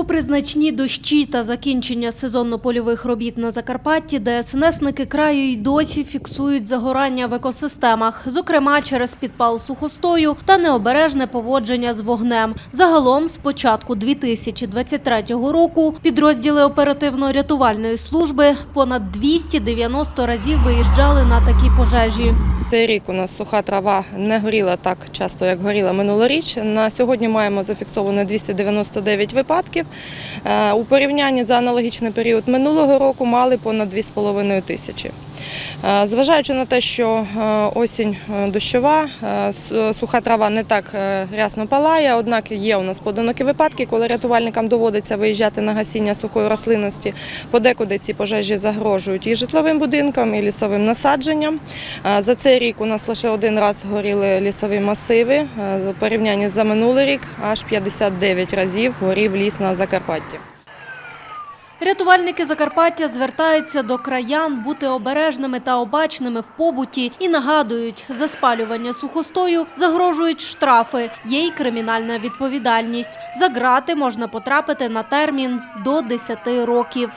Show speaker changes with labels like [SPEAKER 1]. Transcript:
[SPEAKER 1] Попри значні дощі та закінчення сезонно-польових робіт на Закарпатті, ДСНСники краю й досі фіксують загорання в екосистемах, зокрема через підпал сухостою та необережне поводження з вогнем. Загалом, з початку 2023 року, підрозділи оперативно-рятувальної служби понад 290 разів виїжджали на такі пожежі.
[SPEAKER 2] Цей рік у нас суха трава не горіла так часто, як горіла минулоріч. На сьогодні маємо зафіксовано 299 випадків. Е, У порівнянні за аналогічний період минулого року мали понад 2,5 тисячі. Е, Зважаючи на те, що е, осінь е, дощова, суха трава не так рясно палає, однак є у нас поодинокі випадки, коли рятувальникам доводиться виїжджати на гасіння сухої рослинності. Подекуди ці пожежі загрожують і житловим будинкам, і лісовим насадженням. За цей рік у нас лише один раз горіли лісові масиви. Порівнянні за минулий рік аж 59 разів горів ліс на Закарпатті.
[SPEAKER 1] Рятувальники Закарпаття звертаються до краян бути обережними та обачними в побуті і нагадують, за спалювання сухостою загрожують штрафи, є й кримінальна відповідальність. За грати можна потрапити на термін до 10 років.